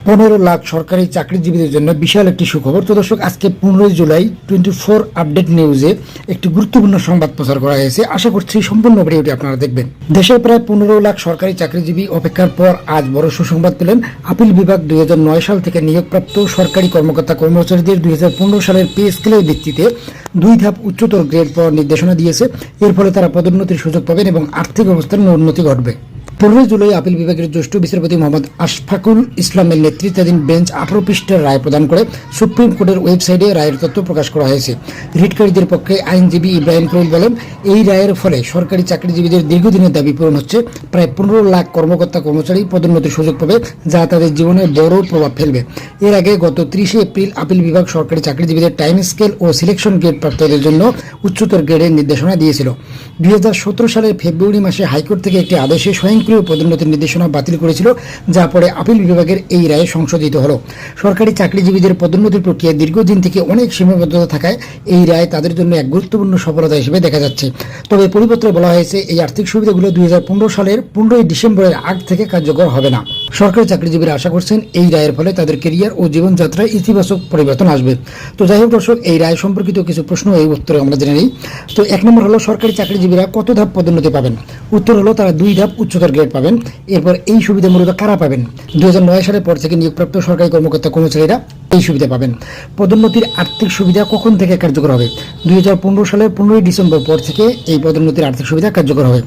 পনেরো লাখ সরকারি চাকরিজীবীদের জন্য বিশাল একটি সুখবর। তো দর্শক, আজকে পনেরোই জুলাই টোয়েন্টি ফোর আপডেট নিউজে একটি গুরুত্বপূর্ণ সংবাদ প্রচার করা হয়েছে। আশা করছি সম্পূর্ণ ভিডিওটি আপনারা দেখবেন। দেশের প্রায় পনেরো লাখ সরকারি চাকরিজীবী অপেক্ষার পর আজ বড় সুসংবাদ পেলেন আপিল বিভাগ দুই নয় সাল থেকে নিয়োগপ্রাপ্ত সরকারি কর্মকর্তা কর্মচারীদের দুই হাজার পনেরো সালের পে স্কেলের ভিত্তিতে দুই ধাপ উচ্চতর গ্রেড পাওয়ার নির্দেশনা দিয়েছে। এর ফলে তারা পদোন্নতির সুযোগ পাবেন এবং আর্থিক অবস্থার উন্নতি ঘটবে। পনেরোই জুলাই আপিল বিভাগের জ্যেষ্ঠ বিচারপতি মোহাম্মদ আশফাকুল ইসলামের নেতৃত্বাধীন বেঞ্চ আঠারো পৃষ্ঠের রায় প্রদান করে সুপ্রিম কোর্টের ওয়েবসাইটে রায়ের তথ্য প্রকাশ করা হয়েছে। রিটকারীদের পক্ষে আইনজীবী ইব্রাহিম করিল বলেন, এই রায়ের ফলে সরকারি চাকরিজীবীদের দীর্ঘদিনের দাবি পূরণ হচ্ছে। প্রায় পনেরো লাখ কর্মকর্তা কর্মচারী পদোন্নতির সুযোগ পাবে, যা তাদের জীবনে বড় প্রভাব ফেলবে। এর আগে গত ত্রিশে এপ্রিল আপিল বিভাগ সরকারি চাকরিজীবীদের টাইম স্কেল ও সিলেকশন গ্রেড প্রাপ্তদের জন্য উচ্চতর গ্রেডের নির্দেশনা দিয়েছিল। দুই হাজার সতেরো সালের ফেব্রুয়ারি মাসে হাইকোর্ট থেকে একটি আদেশে স্বয়ংক্রিয় পদোন্নতির নির্দেশনা বাতিল করেছিল, যা পরে আপিল বিভাগের এই রায়ে সংশোধিত হলো। সরকারি চাকরিজীবীদের পদোন্নতির প্রক্রিয়া দীর্ঘদিন থেকে অনেক সীমাবদ্ধতা থাকায় এই রায় তাদের জন্য এক গুরুত্বপূর্ণ সফলতা হিসেবে দেখা যাচ্ছে। তবে পরিপত্রে বলা হয়েছে, এই আর্থিক সুবিধাগুলো দুই হাজার পনেরো সালের পনেরোই ডিসেম্বরের আগ থেকে কার্যকর হবে না। সরকারি চাকরিজীবীরা আশা করছেন এই রায়ের ফলে তাদের কেরিয়ার ও জীবনযাত্রায় ইতিবাচক পরিবর্তন আসবে। তো যাই হোক দর্শক, এই রায় সম্পর্কিত কিছু প্রশ্ন, এই উত্তরে আমরা জেনে নিই। তো এক নম্বর হলো, সরকারি চাকরিজীবীরা কত ধাপ পদোন্নতি পাবেন? উত্তর হলো, তারা দুই ধাপ উচ্চতর গ্রেড পাবেন। এরপর এই সুবিধা মূলত কারা পাবেন? দুই হাজার নয় সালের পর থেকে নিয়োগপ্রাপ্ত সরকারি কর্মকর্তা কর্মচারীরা এই সুবিধা পাবেন। পদোন্নতির আর্থিক সুবিধা কখন থেকে কার্যকর হবে? দুই হাজার পনেরো সালের পনেরোই ডিসেম্বর পর থেকে এই পদোন্নতির আর্থিক সুবিধা কার্যকর হবে।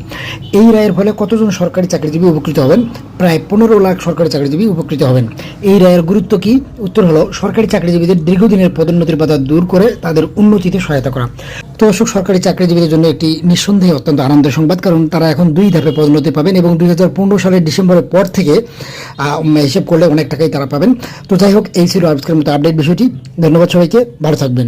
এই রায়ের ফলে কতজন সরকারি চাকরিজীবী উপকৃত হবেন? প্রায় পনেরো লাখ সরকারি চাকরিজীবী উপকৃত হবেন। এই রায়ের গুরুত্ব কি? উত্তর হলো, সরকারি চাকরিজীবীদের দীর্ঘদিনের পদোন্নতির বাধা দূর করে তাদের উন্নতিতে সহায়তা করা। তো দর্শক, সরকারি চাকরিজীবীদের জন্য একটি নিঃসন্দেহে অত্যন্ত আনন্দের সংবাদ, কারণ তারা এখন দুই ধাপে পদোন্নতি পাবেন এবং দুই হাজার পনেরো সালের ডিসেম্বরের পর থেকে হিসেব করলে অনেক টাকাই তারা পাবেন। তো যাই হোক, এই ছিল আজকের মতো আপডেট বিষয়টি। ধন্যবাদ সবাইকে, ভালো থাকবেন।